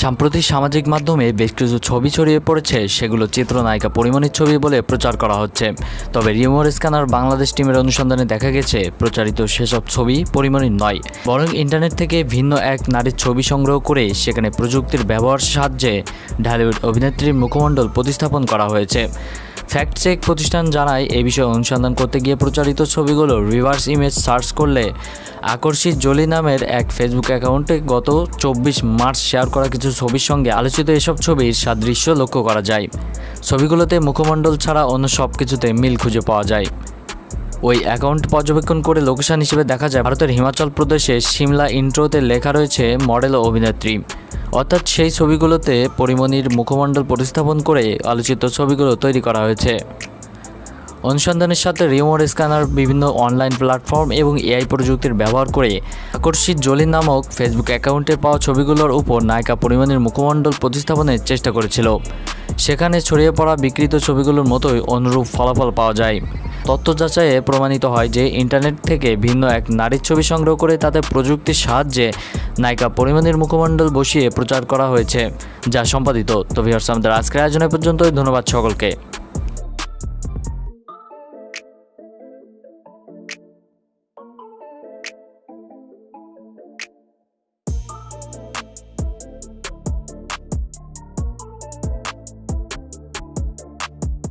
সাম্প্রতি সামাজিক মাধ্যমে বেশ কিছু ছবি ছড়িয়ে পড়েছে, সেগুলো চিত্রনায়িকা পরিমণির ছবি বলে প্রচার করা হচ্ছে। তবে রিমোর স্ক্যানার বাংলাদেশ টিমের অনুসন্ধানে দেখা গেছে, প্রচারিত সেসব ছবি পরিমণির নয়। বরং ইন্টারনেট থেকে ভিন্ন এক নারীর ছবি সংগ্রহ করে সেখানে প্রযুক্তির ব্যবহার সাহায্যে ঢালিউড অভিনেত্রীর মুখমণ্ডল প্রতিস্থাপন করা হয়েছে। ফ্যাক্ট চেক প্রতিষ্ঠান জানায়, এ বিষয়ে অনুসন্ধান করতে গিয়ে প্রচারিত ছবিগুলো রিভার্স ইমেজ সার্চ করলে আকর্ষিত জলি নামের এক ফেসবুক অ্যাকাউন্টে গত চব্বিশ মার্চ শেয়ার করা কিছু ছবির সঙ্গে আলোচিত এসব ছবির সাদৃশ্য লক্ষ্য করা যায়। ছবিগুলোতে মুখমণ্ডল ছাড়া অন্য সব কিছুতে মিল খুঁজে পাওয়া যায়। ওই অ্যাকাউন্ট পর্যবেক্ষণ করে লোকেশন হিসেবে দেখা যায় ভারতের হিমাচল প্রদেশে সিমলা ইন্ট্রোতে লেখা রয়েছে মডেল অভিনেত্রী। অর্থাৎ সেই ছবিগুলোতে পরিমণির মুখমণ্ডল প্রতিস্থাপন করে আলোচিত ছবিগুলো তৈরি করা হয়েছে। অনুসন্ধানের সাথে রিমোট স্ক্যানার, বিভিন্ন অনলাইন প্ল্যাটফর্ম এবং এআই প্রযুক্তির ব্যবহার করে আকর্ষিত জলি নামক ফেসবুক অ্যাকাউন্টে পাওয়া ছবিগুলোর উপর নায়িকা পরিমণির মুখমণ্ডল প্রতিস্থাপনের চেষ্টা করেছিল। সেখানে ছড়িয়ে পড়া বিকৃত ছবিগুলোর মতোই অনুরূপ ফলাফল পাওয়া যায়। তথ্য যাচাইয়ে প্রমাণিত হয় যে ইন্টারনেট থেকে ভিন্ন এক নারীর ছবি সংগ্রহ করে তাতে প্রযুক্তির সাহায্যে নায়িকা পরিমাণের মুখমণ্ডল বসিয়ে প্রচার করা হয়েছে, যা সম্পাদিত। তো আমাদের আজকের আয়োজনে পর্যন্তই। ধন্যবাদ সকলকে।